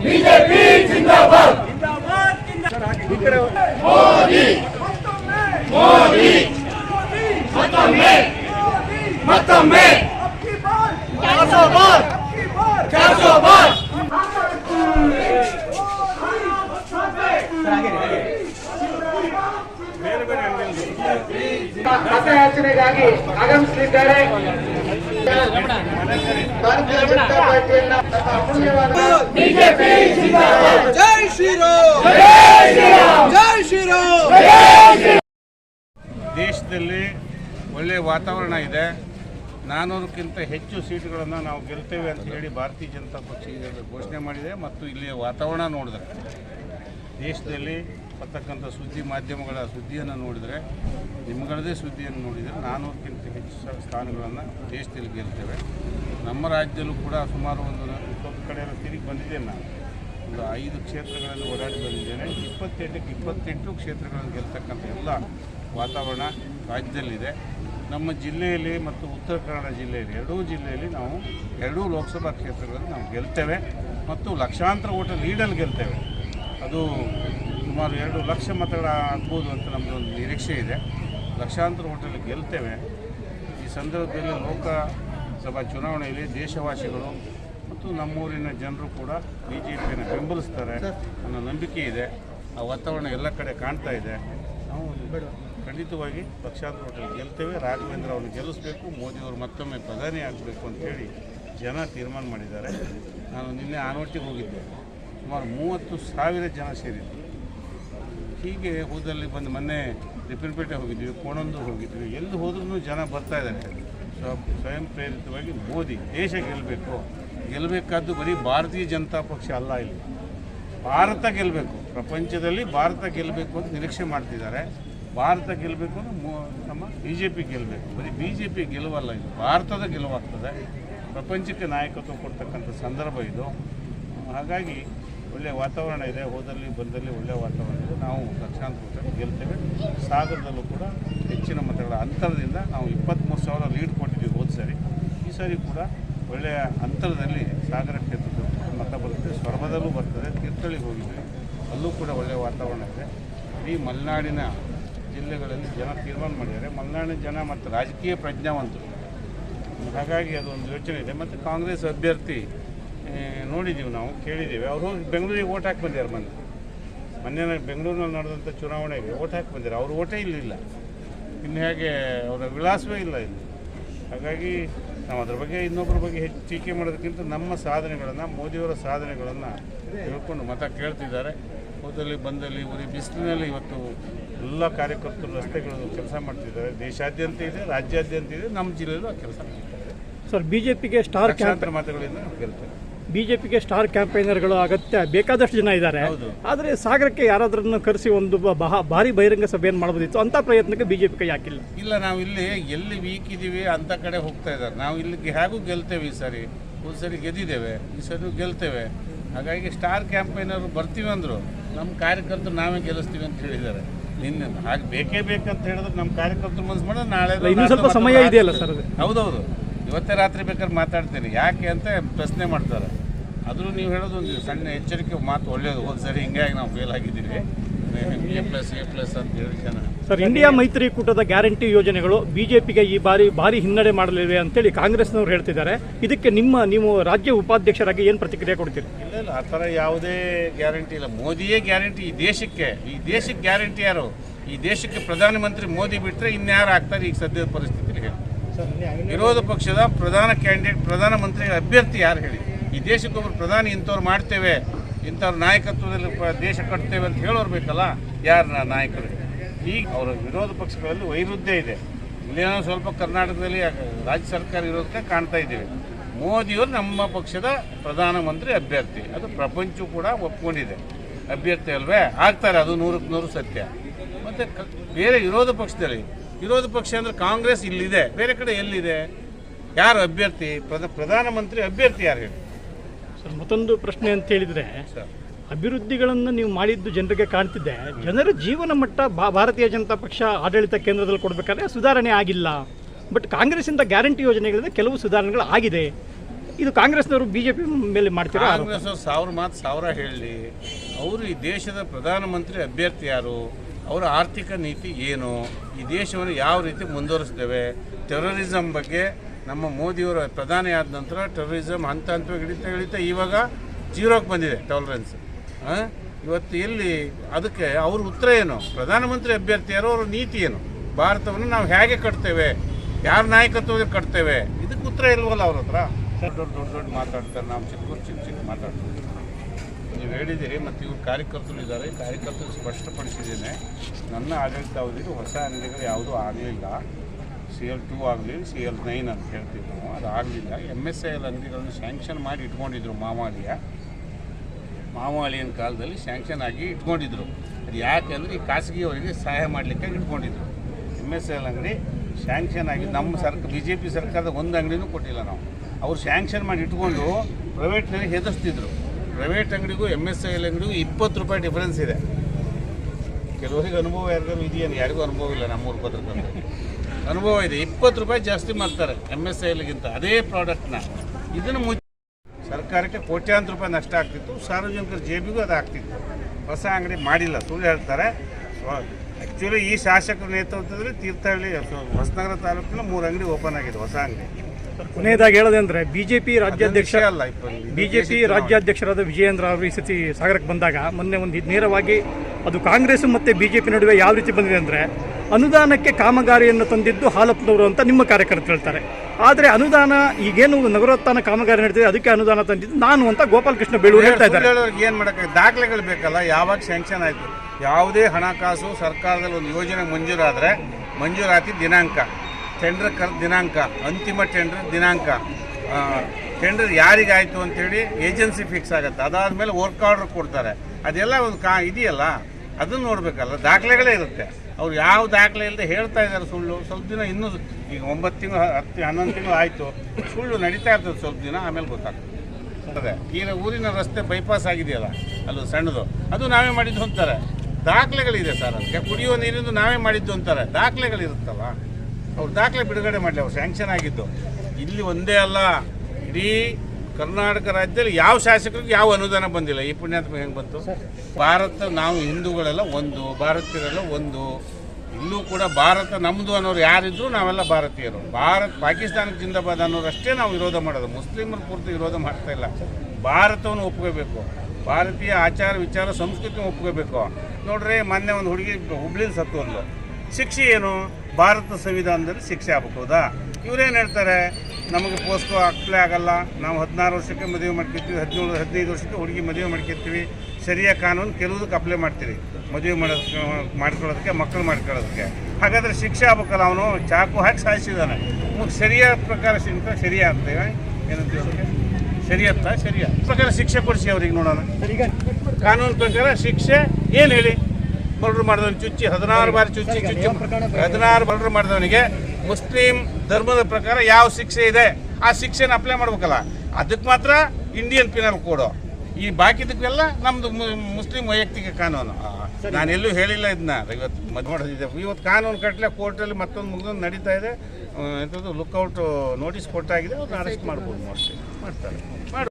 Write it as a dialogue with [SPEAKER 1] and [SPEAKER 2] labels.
[SPEAKER 1] BJP ಜಿಂದಾಬಾದ್ ಮೋದಿ ಮೋದಿ ಮತ್ತೊಮ್ಮೆ ಮತ್ತೊಮ್ಮೆ.
[SPEAKER 2] ಮತಯಾಚನೆಗಾಗಿ ಆಗಮಿಸಲಿದ್ದಾರೆ ಭಾರತೀಯ ಜನತಾ ಪಾರ್ಟಿಯನ್ನ ತಮ್ಮ ಅಮೂಲ್ಯವಾದ
[SPEAKER 1] ಬಿಜೆಪಿ ಜಿಂದಾಬಾದ್.
[SPEAKER 3] ಜೈ ಶ್ರೀರಾಮ್.
[SPEAKER 1] ಜೈ ಶ್ರೀರಾಮ್.
[SPEAKER 4] ದೇಶದಲ್ಲಿ ಒಳ್ಳೆಯ ವಾತಾವರಣ ಇದೆ. ನಾನೂರಕ್ಕಿಂತ ಹೆಚ್ಚು ಸೀಟ್ಗಳನ್ನು ನಾವು ಗೆಲ್ತೇವೆ ಅಂತ ಹೇಳಿ ಭಾರತೀಯ ಜನತಾ ಪಕ್ಷ ಘೋಷಣೆ ಮಾಡಿದೆ ಮತ್ತು ಇಲ್ಲಿಯ ವಾತಾವರಣ ನೋಡಿದ್ರೆ ದೇಶದಲ್ಲಿ ಬರ್ತಕ್ಕಂಥ ಸುದ್ದಿ ಮಾಧ್ಯಮಗಳ ಸುದ್ದಿಯನ್ನು ನೋಡಿದರೆ ನಿಮ್ಮಗಳದೇ ಸುದ್ದಿಯನ್ನು ನೋಡಿದರೆ ನಾನ್ನೂರಕ್ಕಿಂತ ಹೆಚ್ಚು ಸ್ಥಾನಗಳನ್ನು ದೇಶದಲ್ಲಿ ಗೆಲ್ತೇವೆ. ನಮ್ಮ ರಾಜ್ಯದಲ್ಲೂ ಕೂಡ ಸುಮಾರು ಒಂದು ಇಪ್ಪತ್ತು ಕಡೆ ತಿರುಗಿ ಬಂದಿದ್ದೇನೆ ನಾನು. ಒಂದು ಐದು ಕ್ಷೇತ್ರಗಳಲ್ಲಿ ಓಡಾಡಿ ಬಂದಿದ್ದೇನೆ. ಇಪ್ಪತ್ತೆಂಟಕ್ಕೆ ಇಪ್ಪತ್ತೆಂಟು ಕ್ಷೇತ್ರಗಳನ್ನು ಗೆಲ್ತಕ್ಕಂಥ ಎಲ್ಲ ವಾತಾವರಣ ರಾಜ್ಯದಲ್ಲಿದೆ. ನಮ್ಮ ಜಿಲ್ಲೆಯಲ್ಲಿ ಮತ್ತು ಉತ್ತರ ಕನ್ನಡ ಜಿಲ್ಲೆಯಲ್ಲಿ, ಎರಡೂ ಜಿಲ್ಲೆಯಲ್ಲಿ ನಾವು ಎರಡೂ ಲೋಕಸಭಾ ಕ್ಷೇತ್ರಗಳಲ್ಲಿ ನಾವು ಗೆಲ್ತೇವೆ ಮತ್ತು ಲಕ್ಷಾಂತರ ಓಟ ಲೀಡಲ್ಲಿ ಗೆಲ್ತೇವೆ. ಅದು ಸುಮಾರು ಎರಡು ಲಕ್ಷ ಮತಗಳ ಆಗ್ಬೋದು ಅಂತ ನಮ್ಮದು ಒಂದು ನಿರೀಕ್ಷೆ ಇದೆ. ಲಕ್ಷಾಂತರ ಹೋಟೆಲ್ ಗೆಲ್ತೇವೆ. ಈ ಸಂದರ್ಭದಲ್ಲಿ ಲೋಕಸಭಾ ಚುನಾವಣೆಯಲ್ಲಿ ದೇಶವಾಸಿಗಳು ಮತ್ತು ನಮ್ಮೂರಿನ ಜನರು ಕೂಡ ಬಿ ಜೆ ಪಿಯನ್ನು ಬೆಂಬಲಿಸ್ತಾರೆ ಅನ್ನೋ ನಂಬಿಕೆ ಇದೆ. ಆ ವಾತಾವರಣ ಎಲ್ಲ ಕಡೆ ಕಾಣ್ತಾ ಇದೆ. ನಾವು ಖಂಡಿತವಾಗಿ ಲಕ್ಷಾಂತರ ಹೋಟೆಲ್ ಗೆಲ್ತೇವೆ. ರಾಘವೇಂದ್ರ ಅವ್ರನ್ನ ಗೆಲ್ಲಿಸ್ಬೇಕು. ಮೋದಿಯವರು ಮತ್ತೊಮ್ಮೆ ಪ್ರಧಾನಿ ಆಗಬೇಕು ಅಂತೇಳಿ ಜನ ತೀರ್ಮಾನ ಮಾಡಿದ್ದಾರೆ. ನಾನು ನಿನ್ನೆ ಆನೋಟಿಗೆ ಹೋಗಿದ್ದೆ. ಸುಮಾರು ಮೂವತ್ತು ಸಾವಿರ ಜನ ಸೇರಿದ್ರು. ಹೀಗೆ ಹೋದಲ್ಲಿ ಬಂದು ಮೊನ್ನೆ ರಿಪ್ಪನ್ಪೇಟೆ ಹೋಗಿದ್ವಿ, ಕೋಣಂದು ಹೋಗಿದ್ವಿ. ಎಲ್ಲಿ ಹೋದ್ರೂ ಜನ ಬರ್ತಾ ಇದ್ದಾರೆ. ಸ್ವ ಸ್ವಯಂ ಪ್ರೇರಿತವಾಗಿ ಮೋದಿ ದೇಶ ಗೆಲ್ಲಬೇಕು ಗೆಲ್ಲಬೇಕಾದ್ದು ಬರೀ ಭಾರತೀಯ ಜನತಾ ಪಕ್ಷ ಅಲ್ಲ ಇಲ್ಲಿ. ಭಾರತ ಗೆಲ್ಲಬೇಕು ಪ್ರಪಂಚದಲ್ಲಿ ಭಾರತ ಗೆಲ್ಲಬೇಕು ಅಂತ ನಿರೀಕ್ಷೆ ಮಾಡ್ತಿದ್ದಾರೆ. ಭಾರತ ಗೆಲ್ಲಬೇಕು ಅಂದರೆ ಮೋ- ನಮ್ಮ ಬಿ ಜೆ ಪಿ ಗೆಲ್ಲಬೇಕು ಬರೀ ಬಿ ಜೆ ಪಿ ಗೆಲುವಲ್ಲ ಇದು. ಭಾರತದ ಗೆಲುವಾಗ್ತದೆ. ಪ್ರಪಂಚಕ್ಕೆ ನಾಯಕತ್ವ ಕೊಡ್ತಕ್ಕಂಥ ಸಂದರ್ಭ ಇದು. ಹಾಗಾಗಿ ಒಳ್ಳೆಯ ವಾತಾವರಣ ಇದೆ, ಹೋದಲ್ಲಿ ಬಂದಲ್ಲಿ ಒಳ್ಳೆಯ ವಾತಾವರಣ ಇದೆ. ನಾವು ಲಕ್ಷಾಂತರ ರೂಪಾಯಿ ಗೆಲ್ತೇವೆ. ಸಾಗರದಲ್ಲೂ ಕೂಡ ಹೆಚ್ಚಿನ ಮತಗಳ ಅಂತರದಿಂದ ನಾವು ಇಪ್ಪತ್ತ್ಮೂರು ಸಾವಿರ ಲೀಡ್ ಕೊಟ್ಟಿದ್ದೀವಿ ಹೋದ ಸರಿ. ಈ ಸಾರಿ ಕೂಡ ಒಳ್ಳೆಯ ಅಂತರದಲ್ಲಿ ಸಾಗರ ಕ್ಷೇತ್ರದ ಮತ ಬರುತ್ತೆ. ಸ್ವರ್ಭದಲ್ಲೂ ಬರ್ತದೆ. ತೀರ್ಥಹಳ್ಳಿಗೆ ಹೋಗಿದ್ವಿ ಅಲ್ಲೂ ಕೂಡ ಒಳ್ಳೆಯ ವಾತಾವರಣ ಇದೆ. ಈ ಮಲೆನಾಡಿನ ಜಿಲ್ಲೆಗಳಲ್ಲಿ ಜನ ತೀರ್ಮಾನ ಮಾಡಿದ್ದಾರೆ. ಮಲೆನಾಡಿನ ಜನ ಮತ್ತು ರಾಜಕೀಯ ಪ್ರಜ್ಞಾವಂತರು. ಹಾಗಾಗಿ ಅದೊಂದು ಯೋಚನೆ ಇದೆ. ಮತ್ತು ಕಾಂಗ್ರೆಸ್ ಅಭ್ಯರ್ಥಿ ನೋಡಿದ್ದೀವಿ ನಾವು ಕೇಳಿದ್ದೀವಿ ಅವರು ಬೆಂಗಳೂರಿಗೆ ಓಟ್ ಹಾಕಿ ಬಂದಿದ್ದಾರೆ ಮೊನ್ನೆ. ಮೊನ್ನೆ ಬೆಂಗಳೂರಿನಲ್ಲಿ ನಡೆದಂಥ ಚುನಾವಣೆಗೆ ಓಟ್ ಹಾಕಿ ಬಂದಿದ್ದಾರೆ. ಅವ್ರ ಓಟೇ ಇಲ್ಲಿಲ್ಲ. ಇನ್ನು ಹೇಗೆ ಅವರ ವಿಳಾಸವೇ ಇಲ್ಲ ಇಲ್ಲಿ. ಹಾಗಾಗಿ ನಾವು ಅದ್ರ ಬಗ್ಗೆ ಇನ್ನೊಬ್ಬರ ಬಗ್ಗೆ ಹೆಚ್ಚು ಟೀಕೆ ಮಾಡೋದಕ್ಕಿಂತ ನಮ್ಮ ಸಾಧನೆಗಳನ್ನು ಮೋದಿಯವರ ಸಾಧನೆಗಳನ್ನು ತಿಳ್ಕೊಂಡು ಮತ ಕೇಳ್ತಿದ್ದಾರೆ. ಹೋದಲ್ಲಿ ಬಂದಲ್ಲಿ ಉರಿ ಬಿಸಿಲಿನಲ್ಲಿ ಇವತ್ತು ಎಲ್ಲ ಕಾರ್ಯಕರ್ತರು ರಸ್ತೆಗಳು ಕೆಲಸ ಮಾಡ್ತಿದ್ದಾರೆ. ದೇಶಾದ್ಯಂತ ಇದೆ ರಾಜ್ಯಾದ್ಯಂತ ಇದೆ ನಮ್ಮ ಜಿಲ್ಲೆಯಲ್ಲೂ ಆ ಕೆಲಸ ಮಾಡ್ತಿದ್ದಾರೆ.
[SPEAKER 5] ಸರ್ ಪಿಗೆ ಸ್ಟಾರ್ ಮಾತುಗಳಿಂದ
[SPEAKER 4] ನಾವು ಮತಗಳಿಂದ ನಾವು ಜೆ
[SPEAKER 5] ಬಿಜೆಪಿಗೆ ಸ್ಟಾರ್ ಕ್ಯಾಂಪೈನರ್ಗಳು ಅಗತ್ಯ ಬೇಕಾದಷ್ಟು ಜನ ಇದ್ದಾರೆ. ಆದರೆ ಸಾಗರಕ್ಕೆ ಯಾರಾದ್ರನ್ನು ಕರೆಸಿ ಒಂದು ಬ- ಬಹ- ಭಾರಿ ಬಹಿರಂಗ ಸಭೆಯನ್ನು ಮಾಡಬಹುದಿತ್ತು ಅಂತ ಪ್ರಯತ್ನಕ್ಕೆ ಬಿಜೆಪಿ ಕೈ ಹಾಕಿಲ್ಲ.
[SPEAKER 4] ಇಲ್ಲ ನಾವು ಇಲ್ಲಿ ಎಲ್ಲಿ ವೀಕ್ ಇದ್ದೀವಿ ಅಂತ ಕಡೆ ಹೋಗ್ತಾ ಇದ್ದಾರೆ. ನಾವು ಇಲ್ಲಿ ಹೇಗೂ ಗೆಲ್ತೇವೆ ಈ ಸರಿ? ಒಂದು ಸರಿ ಗೆದ್ದಿದ್ದೇವೆ ಈ ಸರಿ ಗೆಲ್ತೇವೆ. ಹಾಗಾಗಿ ಸ್ಟಾರ್ ಕ್ಯಾಂಪೇನರ್ ಬರ್ತೀವಿ ಅಂದರು. ನಮ್ಮ ಕಾರ್ಯಕರ್ತರು ನಾವೇ ಗೆಲ್ಲಿಸ್ತೀವಿ ಅಂತ ಹೇಳಿದ್ದಾರೆ. ನಿನ್ನೆ ಹಾಗೆ ಬೇಕೇ ಬೇಕಂತ ಹೇಳಿದ್ರೆ ನಮ್ಮ ಕಾರ್ಯಕರ್ತರು ಮನಸ್ಸು ಮಾಡಿದ್ರೆ ನಾಳೆ
[SPEAKER 5] ಇನ್ನೂ ಸ್ವಲ್ಪ ಸಮಯ ಇದೆಯಲ್ಲ ಸರ್ ಅದು.
[SPEAKER 4] ಹೌದೌದು. ಇವತ್ತೇ ರಾತ್ರಿ ಬೇಕಾದ್ರೆ ಮಾತಾಡ್ತೀನಿ. ಯಾಕೆ ಅಂತ ಪ್ರಶ್ನೆ ಮಾಡ್ತಾರೆ. ಆದರೂ ನೀವು ಹೇಳೋದು ಒಂದು ಸಣ್ಣ ಎಚ್ಚರಿಕೆ ಮಾತು ಒಳ್ಳೆಯದು ಹೋದ ಸರಿ ಹಿಂಗಾಗಿ ನಾವು ಫೇಲ್ ಆಗಿದ್ದೀವಿ. ಎ ಪ್ಲಸ್ ಎ ಪ್ಲಸ್ ಅಂತ ಹೇಳಿ ಜನ.
[SPEAKER 5] ಸರ್ ಇಂಡಿಯಾ ಮೈತ್ರಿಕೂಟದ ಗ್ಯಾರಂಟಿ ಯೋಜನೆಗಳು ಬಿಜೆಪಿಗೆ ಈ ಬಾರಿ ಭಾರಿ ಹಿನ್ನಡೆ ಮಾಡಲಿವೆ ಅಂತೇಳಿ ಕಾಂಗ್ರೆಸ್ನವರು ಹೇಳ್ತಿದ್ದಾರೆ. ಇದಕ್ಕೆ ನಿಮ್ಮ ನೀವು ರಾಜ್ಯ ಉಪಾಧ್ಯಕ್ಷರಾಗಿ ಏನು ಪ್ರತಿಕ್ರಿಯೆ ಕೊಡ್ತೀರಿ?
[SPEAKER 4] ಇಲ್ಲ ಇಲ್ಲ. ಆ ಥರ ಯಾವುದೇ ಗ್ಯಾರಂಟಿ ಇಲ್ಲ. ಮೋದಿಯೇ ಗ್ಯಾರಂಟಿ ಈ ದೇಶಕ್ಕೆ. ಈ ದೇಶಕ್ಕೆ ಗ್ಯಾರಂಟಿ ಯಾರು? ಈ ದೇಶಕ್ಕೆ ಪ್ರಧಾನಮಂತ್ರಿ ಮೋದಿ ಬಿಟ್ಟರೆ ಇನ್ಯಾರು ಆಗ್ತಾರೆ ಈಗ ಸದ್ಯದ ಪರಿಸ್ಥಿತಿಯಲ್ಲಿ ಹೇಳಿ. ವಿರೋಧ ಪಕ್ಷದ ಪ್ರಧಾನ ಕ್ಯಾಂಡಿಡೇಟ್ ಪ್ರಧಾನಮಂತ್ರಿ ಅಭ್ಯರ್ಥಿ ಯಾರು ಹೇಳಿ? ಈ ದೇಶಕ್ಕೊಬ್ಬರು ಪ್ರಧಾನಿ ಇಂಥವ್ರು ಮಾಡ್ತೇವೆ, ಇಂಥವ್ರ ನಾಯಕತ್ವದಲ್ಲಿ ದೇಶ ಕಟ್ತೇವೆ ಅಂತ ಹೇಳೋರು ಬೇಕಲ್ಲ? ಯಾರು ನಾಯಕರು? ಈಗ ಅವರ ವಿರೋಧ ಪಕ್ಷಗಳಲ್ಲಿ ವೈರುಧ್ಯ ಇದೆ. ಇಲ್ಲೇನೋ ಸ್ವಲ್ಪ ಕರ್ನಾಟಕದಲ್ಲಿ ರಾಜ್ಯ ಸರ್ಕಾರ ಇರೋದಕ್ಕೆ ಕಾಣ್ತಾ ಇದ್ದೀವಿ. ಮೋದಿಯವರು ನಮ್ಮ ಪಕ್ಷದ ಪ್ರಧಾನಮಂತ್ರಿ ಅಭ್ಯರ್ಥಿ. ಅದು ಪ್ರಪಂಚ ಕೂಡ ಒಪ್ಕೊಂಡಿದೆ. ಅಭ್ಯರ್ಥಿ ಅಲ್ವೇ? ಆಗ್ತಾರೆ, ಅದು ನೂರಕ್ಕೆ ನೂರು ಸತ್ಯ. ಮತ್ತು ಬೇರೆ ವಿರೋಧ ಪಕ್ಷದಲ್ಲಿ ವಿರೋಧ ಪಕ್ಷ ಅಂದರೆ ಕಾಂಗ್ರೆಸ್ ಇಲ್ಲಿದೆ. ಬೇರೆ ಕಡೆ ಎಲ್ಲಿದೆ? ಯಾರು ಅಭ್ಯರ್ಥಿ? ಪ್ರಧ ಪ್ರಧಾನಮಂತ್ರಿ ಅಭ್ಯರ್ಥಿ ಯಾರು ಹೇಳಿ?
[SPEAKER 5] ಸರ್ ಮತ್ತೊಂದು ಪ್ರಶ್ನೆ ಅಂತ ಹೇಳಿದ್ರೆ
[SPEAKER 4] ಸರ್.
[SPEAKER 5] ಅಭಿವೃದ್ಧಿಗಳನ್ನು ನೀವು ಮಾಡಿದ್ದು ಜನರಿಗೆ ಕಾಣ್ತಿದ್ದೆ ಜನರ ಜೀವನ ಮಟ್ಟ ಭಾರತೀಯ ಜನತಾ ಪಕ್ಷ ಆಡಳಿತ ಕೇಂದ್ರದಲ್ಲಿ ಕೊಡಬೇಕಾದ್ರೆ ಸುಧಾರಣೆ ಆಗಿಲ್ಲ. ಬಟ್ ಕಾಂಗ್ರೆಸ್ಸಿಂದ ಗ್ಯಾರಂಟಿ ಯೋಜನೆಗಳಿಂದ ಕೆಲವು ಸುಧಾರಣೆಗಳು ಆಗಿದೆ. ಇದು ಕಾಂಗ್ರೆಸ್ನವರು ಬಿ ಜೆ ಪಿ ಮೇಲೆ ಮಾಡ್ತಿರೋ.
[SPEAKER 4] ಕಾಂಗ್ರೆಸ್ ಸಾವಿರ ಮಾತು ಸಾವಿರ ಹೇಳಿ ಅವರು ಈ ದೇಶದ ಪ್ರಧಾನಮಂತ್ರಿ ಅಭ್ಯರ್ಥಿ ಯಾರು? ಅವರ ಆರ್ಥಿಕ ನೀತಿ ಏನು? ಈ ದೇಶವನ್ನು ಯಾವ ರೀತಿ ಮುಂದುವರಿಸ್ತೇವೆ? ಟೆರರಿಸಮ್ ಬಗ್ಗೆ ನಮ್ಮ ಮೋದಿಯವರು ಪ್ರಧಾನಿ ಆದ ನಂತರ ಟೆರರಿಸಮ್ ಹಂತ ಹಂತವಾಗಿ ಹಿಡಿತಾ ಹಿಡಿತಾ ಇವಾಗ ಜೀರೋಕ್ಕೆ ಬಂದಿದೆ ಟಾಲರೆನ್ಸ್ ಇವತ್ತು ಎಲ್ಲಿ ಅದಕ್ಕೆ ಅವ್ರ ಉತ್ತರ ಏನು? ಪ್ರಧಾನಮಂತ್ರಿ ಅಭ್ಯರ್ಥಿಯರು ಅವರ ನೀತಿ ಏನು? ಭಾರತವನ್ನು ನಾವು ಹೇಗೆ ಕಟ್ತೇವೆ? ಯಾರ ನಾಯಕತ್ವದಲ್ಲಿ ಕಟ್ತೇವೆ? ಇದಕ್ಕೆ ಉತ್ತರ ಇಲ್ವಲ್ಲ ಅವ್ರ ಹತ್ರ? ದೊಡ್ಡ ದೊಡ್ಡ ದೊಡ್ಡ ಮಾತಾಡ್ತಾರೆ. ನಾವು ಚಿಕ್ಕ ಚಿಕ್ಕ ಚಿಕ್ಕ ಮಾತಾಡ್ತೀವಿ. ನೀವು ಹೇಳಿದ್ದೀರಿ, ಮತ್ತು ಇವರು ಕಾರ್ಯಕರ್ತರು ಇದ್ದಾರೆ, ಕಾರ್ಯಕರ್ತರು ಸ್ಪಷ್ಟಪಡಿಸಿದ್ದೇನೆ. ನನ್ನ ಆಡಳಿತಾವಧಿಯಲ್ಲಿ ಹೊಸ ಅಂಗಡಿಗಳು ಯಾವುದೂ ಆಗಲಿಲ್ಲ. ಸಿ ಎಲ್ ಟೂ ಆಗಲಿ ಸಿ ಎಲ್ ನೈನ್ ಅಂತ ಹೇಳ್ತೀವಿ ನಾವು ಅದು ಆಗಲಿಲ್ಲ. ಎಂ ಎಸ್ ಐ ಎಲ್ ಅಂಗಡಿಗಳನ್ನು ಸ್ಯಾಂಕ್ಷನ್ ಮಾಡಿ ಇಟ್ಕೊಂಡಿದ್ರು ಮಾಮಾಳಿಯ. ಮಾಮಾಳಿಯನ ಕಾಲದಲ್ಲಿ ಸ್ಯಾಂಕ್ಷನ್ ಆಗಿ ಇಟ್ಕೊಂಡಿದ್ರು. ಅದು ಯಾಕೆ ಅಂದರೆ ಈ ಖಾಸಗಿಯವರಿಗೆ ಸಹಾಯ ಮಾಡಲಿಕ್ಕೆ ಇಟ್ಕೊಂಡಿದ್ರು. ಎಂ ಎಸ್ ಎಲ್ ಅಂಗಡಿ ಸ್ಯಾಂಕ್ಷನ್ ಆಗಿ ನಮ್ಮ ಸರ್ಕ ಬಿ ಜೆ ಪಿ ಸರ್ಕಾರದ ಒಂದು ಅಂಗಡಿನೂ ಕೊಟ್ಟಿಲ್ಲ ನಾವು. ಅವ್ರು ಸ್ಯಾಂಕ್ಷನ್ ಮಾಡಿ ಇಟ್ಕೊಂಡು ಪ್ರೈವೇಟ್ನಲ್ಲಿ ಹೆದರ್ಸ್ತಿದ್ರು. ಪ್ರೈವೇಟ್ ಅಂಗಡಿಗೂ ಎಂ ಎಸ್ ಐ ಎಲ್ ಅಂಗಡಿಗೂ ಇಪ್ಪತ್ತು ರೂಪಾಯಿ ಡಿಫ್ರೆನ್ಸ್ ಇದೆ. ಕೆಲವರಿಗೆ ಅನುಭವ ಯಾರಿಗಾರು ಇದೆಯೇನು ಯಾರಿಗೂ ಅನುಭವ ಇಲ್ಲ ನಮ್ಮೂರು ಪತ್ರಕರ್ತರಿಗೆ ಅನುಭವ ಇದೆ. ಇಪ್ಪತ್ತು ರೂಪಾಯಿ ಜಾಸ್ತಿ ಮಾಡ್ತಾರೆ ಎಂ ಎಸ್ ಐ ಎಲ್ಗಿಂತ ಅದೇ ಪ್ರಾಡಕ್ಟ್ನ ಇದನ್ನು ಮುಚ್ಚಿ ಸರ್ಕಾರಕ್ಕೆ ಕೋಟ್ಯಾಂತರ ರೂಪಾಯಿ ನಷ್ಟ ಆಗ್ತಿತ್ತು. ಸಾರ್ವಜನಿಕರ ಜೇಬಿಗೂ ಅದು ಆಗ್ತಿತ್ತು. ಹೊಸ ಅಂಗಡಿ ಮಾಡಿಲ್ಲ. ಸುಳ್ಳು ಹೇಳ್ತಾರೆ. ಆ್ಯಕ್ಚುಲಿ ಈ ಶಾಸಕರ ನೇತೃತ್ವದಲ್ಲಿ ತೀರ್ಥಹಳ್ಳಿ, ಹೊಸನಗರ ತಾಲೂಕಿನ ಮೂರು ಅಂಗಡಿ ಓಪನ್ ಆಗಿದೆ, ಹೊಸ ಅಂಗಡಿ.
[SPEAKER 5] ಕೊನೆಯದಾಗಿ ಹೇಳೋದಂದ್ರೆ ಬಿಜೆಪಿ ರಾಜ್ಯಾಧ್ಯಕ್ಷ ಬಿಜೆಪಿ ರಾಜ್ಯಾಧ್ಯಕ್ಷರಾದ ವಿಜಯೇಂದ್ರ ಅವರು ಈ ಸತಿ ಸಾಗರಕ್ಕೆ ಬಂದಾಗ ಮೊನ್ನೆ ಒಂದು ನೇರವಾಗಿ ಅದು ಕಾಂಗ್ರೆಸ್ ಮತ್ತು ಬಿಜೆಪಿ ನಡುವೆ ಯಾವ ರೀತಿ ಬಂದಿದೆ ಅಂದರೆ ಅನುದಾನಕ್ಕೆ ಕಾಮಗಾರಿಯನ್ನು ತಂದಿದ್ದು ಹಾಲಪ್ಪನವರು ಅಂತ ನಿಮ್ಮ ಕಾರ್ಯಕರ್ತರು ಹೇಳ್ತಾರೆ. ಆದರೆ ಅನುದಾನ ಈಗೇನು ನಗರೋತ್ಥಾನ ಕಾಮಗಾರಿ ನಡೆದಿದೆ ಅದಕ್ಕೆ ಅನುದಾನ ತಂದಿದ್ದು ನಾನು ಅಂತ ಗೋಪಾಲಕೃಷ್ಣ ಬೇಳೂರು ಹೇಳ್ತಾ ಇದ್ದಾರೆ.
[SPEAKER 4] ಏನು ಮಾಡೋಕ್ಕೆ ದಾಖಲೆಗಳು ಬೇಕಲ್ಲ ಯಾವಾಗ ಸ್ಯಾಂಕ್ಷನ್ ಆಯಿತು? ಯಾವುದೇ ಹಣಕಾಸು ಸರ್ಕಾರದಲ್ಲಿ ಒಂದು ಯೋಜನೆ ಮಂಜೂರಾದರೆ ಮಂಜೂರಾತಿ ದಿನಾಂಕ. ಟೆಂಡರ್ ಕರ್ ದಿನಾಂಕ, ಅಂತಿಮ ಟೆಂಡರ್ ದಿನಾಂಕ. ಟೆಂಡರ್ ಯಾರಿಗಾಯಿತು ಅಂತೇಳಿ ಏಜೆನ್ಸಿ ಫಿಕ್ಸ್ ಆಗುತ್ತೆ. ಅದಾದಮೇಲೆ ವರ್ಕ್ ಆರ್ಡರ್ ಕೊಡ್ತಾರೆ. ಅದೆಲ್ಲ ಒಂದು ಕಾ, ಇದೆಯಲ್ಲ? ಅದನ್ನು ನೋಡಬೇಕಲ್ಲ. ದಾಖಲೆಗಳೇ ಇರುತ್ತೆ. ಅವ್ರು ಯಾವ ದಾಖಲೆ ಇಲ್ಲದೆ ಹೇಳ್ತಾ ಇದ್ದಾರೆ ಸುಳ್ಳು. ಸ್ವಲ್ಪ ದಿನ ಇನ್ನೂ ಈಗ ಒಂಬತ್ತು ತಿಂಗಳು, ಹತ್ತು ಹನ್ನೊಂದು ತಿಂಗಳು ಆಯಿತು. ಸುಳ್ಳು ನಡೀತಾ ಇರ್ತದೆ ಸ್ವಲ್ಪ ದಿನ, ಆಮೇಲೆ ಗೊತ್ತಾಗ್ತದೆ ಈಗ ಊರಿನ ರಸ್ತೆ ಬೈಪಾಸ್ ಆಗಿದೆಯಲ್ಲ ಅಲ್ಲೂ ಸಣ್ಣದು. ಅದು ನಾವೇ ಮಾಡಿದ್ದು ಅಂತಾರೆ. ದಾಖಲೆಗಳಿದೆ ಸರ್ ಅದಕ್ಕೆ. ಕುಡಿಯುವ ನೀರಿಂದು ನಾವೇ ಮಾಡಿದ್ದು ಅಂತಾರೆ. ದಾಖಲೆಗಳಿರುತ್ತಲ್ಲ. ಅವ್ರು ದಾಖಲೆ ಬಿಡುಗಡೆ ಮಾಡಲಿ ಅವ್ರು ಸ್ಯಾಂಕ್ಷನ್ ಆಗಿದ್ದು. ಇಲ್ಲಿ ಒಂದೇ ಅಲ್ಲ ಇಡೀ ಕರ್ನಾಟಕ ರಾಜ್ಯದಲ್ಲಿ ಯಾವ ಶಾಸಕರಿಗೆ ಯಾವ ಅನುದಾನ ಬಂದಿಲ್ಲ. ಈ ಪುಣ್ಯಾತ್ಮ ಹೆಂಗೆ ಬಂತು? ಭಾರತ ನಾವು ಹಿಂದೂಗಳೆಲ್ಲ ಒಂದು ಭಾರತೀಯರೆಲ್ಲ ಒಂದು. ಇಲ್ಲೂ ಕೂಡ ಭಾರತ ನಮ್ಮದು ಅನ್ನೋರು ಯಾರಿದ್ರು ನಾವೆಲ್ಲ ಭಾರತೀಯರು. ಭಾರತ್ ಪಾಕಿಸ್ತಾನಕ್ಕೆ ಜಿಂದಾಬಾದ್ ಅನ್ನೋರು ಅಷ್ಟೇ ನಾವು ವಿರೋಧ ಮಾಡೋದು. ಮುಸ್ಲಿಮರ ಪೂರ್ತಿ ವಿರೋಧ ಮಾಡ್ತಾ ಇಲ್ಲ. ಭಾರತವನ್ನು ಒಪ್ಕೋಬೇಕು. ಭಾರತೀಯ ಆಚಾರ ವಿಚಾರ ಸಂಸ್ಕೃತಿ ಒಪ್ಕೋಬೇಕು. ನೋಡ್ರಿ ಮೊನ್ನೆ ಒಂದು ಹುಡುಗಿ ಹುಬ್ಳಿಲಿ ಸತ್ತು ಒಂದು. ಶಿಕ್ಷೆ ಏನು? ಭಾರತ ಸಂವಿಧಾನದಲ್ಲಿ ಶಿಕ್ಷೆ ಆಗ್ಬೇಕು ಹೌದಾ? ಇವ್ರೇನು ಹೇಳ್ತಾರೆ? ನಮಗೆ ಪೋಸ್ಕೋ ಅಪ್ಲೈ ಆಗಲ್ಲ. ನಾವು ಹದಿನಾರು ವರ್ಷಕ್ಕೆ ಮದುವೆ ಮಾಡ್ಕೊತೀವಿ ಹದಿನೇಳು ಹದಿನೈದು ವರ್ಷಕ್ಕೆ ಹುಡುಗಿ ಮದುವೆ ಮಾಡ್ಕೊತೀವಿ. ಸರಿಯಾಗಿ ಕಾನೂನು ಕೆಲವುದಕ್ಕೆ ಅಪ್ಲೈ ಮಾಡ್ತೀರಿ. ಮದುವೆ ಮಾಡೋದಕ್ಕೆ ಮಾಡ್ಕೊಳ್ಳೋದಕ್ಕೆ ಮಕ್ಕಳು ಮಾಡ್ಕೊಳ್ಳೋದಕ್ಕೆ. ಹಾಗಾದರೆ ಶಿಕ್ಷೆ ಆಗ್ಬೇಕಲ್ಲ ಅವನು? ಚಾಕು ಹಾಕಿ ಸಾಯಿಸಿದ್ದಾನೆ. ನಮಗೆ ಸರಿಯಾದ ಪ್ರಕಾರ ಶಿಕ್ಷೆ ಸರಿಯಾ ಏನಂತ ಏನಂತೀವಿ ಸರಿ ಸರಿಯತ್ತ ಸರಿಯಾ. ಪ್ರಕಾರ ಶಿಕ್ಷೆ ಕೊಡಿಸಿ ಅವ್ರಿಗೆ ನೋಡೋಣ. ಕಾನೂನು ಪ್ರಕಾರ ಶಿಕ್ಷೆ ಏನು ಹೇಳಿ? ಮರ್ಡರ್ ಮಾಡಿದವನು ಚುಚ್ಚಿ ಹದಿನಾರು ಬಾರಿ ಚುಚ್ಚಿ ಚುಚ್ಚಿ. ಹದಿನಾರು ಮರ್ಡರ್ ಮಾಡಿದವನಿಗೆ ಮುಸ್ಲಿಂ ಧರ್ಮದ ಪ್ರಕಾರ ಯಾವ ಶಿಕ್ಷೆ ಇದೆ ಆ ಶಿಕ್ಷೆನ ಅಪ್ಲೈ ಮಾಡ್ಬೇಕಲ್ಲ. ಅದಕ್ಕೆ ಮಾತ್ರ ಇಂಡಿಯನ್ ಪಿನಲ್ ಕೋಡು ಈ ಬಾಕಿದಕ್ಕೆಲ್ಲ ನಮ್ದು ಮುಸ್ಲಿಂ ವೈಯಕ್ತಿಕ ಕಾನೂನು. ನಾನು ಎಲ್ಲೂ ಹೇಳಿಲ್ಲ ಇದನ್ನ ಇವತ್ತು ಮದ್ ಮಾಡೋದಿದೆ ಇವತ್ತು ಕಾನೂನು ಕಟ್ಟಲೆ ಕೋರ್ಟಲ್ಲಿ ಮತ್ತೊಂದು ಮುಂದೊಂದು ನಡೀತಾ ಇದೆ. ಎಂಥದ್ದು ಲುಕ್ಔಟ್ ನೋಟಿಸ್ ಕೊಟ್ಟಾಗಿದೆ ಅವ್ರನ್ನ ಅರೆಸ್ಟ್ ಮಾಡ್ಬೋದು ಮೋಸ್ಟ್ಲಿ. ಮಾಡ್ತಾರೆ. ಮಾಡಿ